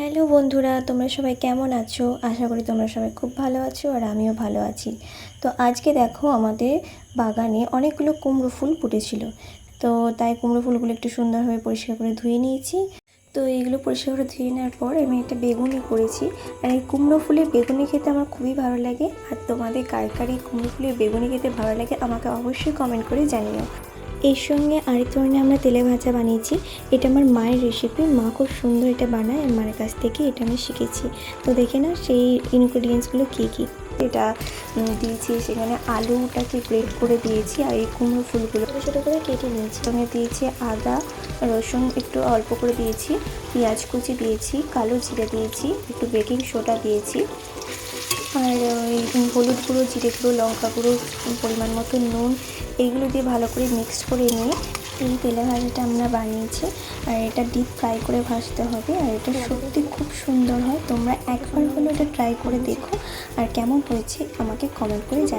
Hello বন্ধুরা, তোমরা সবাই কেমন আছো? আশা করি তোমরা সবাই খুব ভালো আছো আর আমিও ভালো আছি। তো আজকে দেখো আমাদের বাগানে অনেকগুলো কুমড়ো ফুল ফুটেছিল। তো তাই কুমড়ো ফুলগুলো একটু সুন্দরভাবে পরিষ্কার করে ধুয়ে নিয়েছি। তো এইগুলো পরিষ্কার করে ধুয়ে নেওয়ার পর আমি একটা বেগুনি করেছি। আর এই কুমড়ো ফুলের বেগুনি খেতে আমার খুবই ভালো লাগে। আর তোমাদের কার কার এই কুমড়ো ফুলের বেগুনি খেতে ভালো লাগে আমাকে অবশ্যই কমেন্ট করে জানিও। এর সঙ্গে আরেক ধরনের আমরা তেলে ভাজা বানিয়েছি। এটা আমার মায়ের রেসিপি মা খুব সুন্দর এটা বানায় আর মায়ের কাছ থেকে এটা আমি শিখেছি। তো দেখে না সেই ইনগ্রিডিয়েন্টসগুলো কী কী। এটা দিয়েছি সেখানে আলুটাকে গ্রেট করে দিয়েছি আর এই কুমড়ো ফুলগুলো ছোটো করে কেটে নিয়েছি। সঙ্গে দিয়েছি আদা, রসুন একটু অল্প করে দিয়েছি, পেঁয়াজ কুচি দিয়েছি, কালো জিরে দিয়েছি, একটু বেকিং সোডা দিয়েছি। আর ওই হলুদ গুঁড়ো, জিরে গুঁড়ো, লঙ্কা গুঁড়ো পরিমাণ মতো নুন, এইগুলো দিয়ে ভালো করে মিক্সড করে নিয়ে এই তেলে ভাজাটা আমরা বানিয়েছি। আর এটা ডিপ ফ্রাই করে ভাজতে হবে। আর এটা সত্যি খুব সুন্দর হয়। তোমরা একবার হলেও এটা ট্রাই করে দেখো। আর কেমন হয়েছে আমাকে কমেন্ট করে জানাও।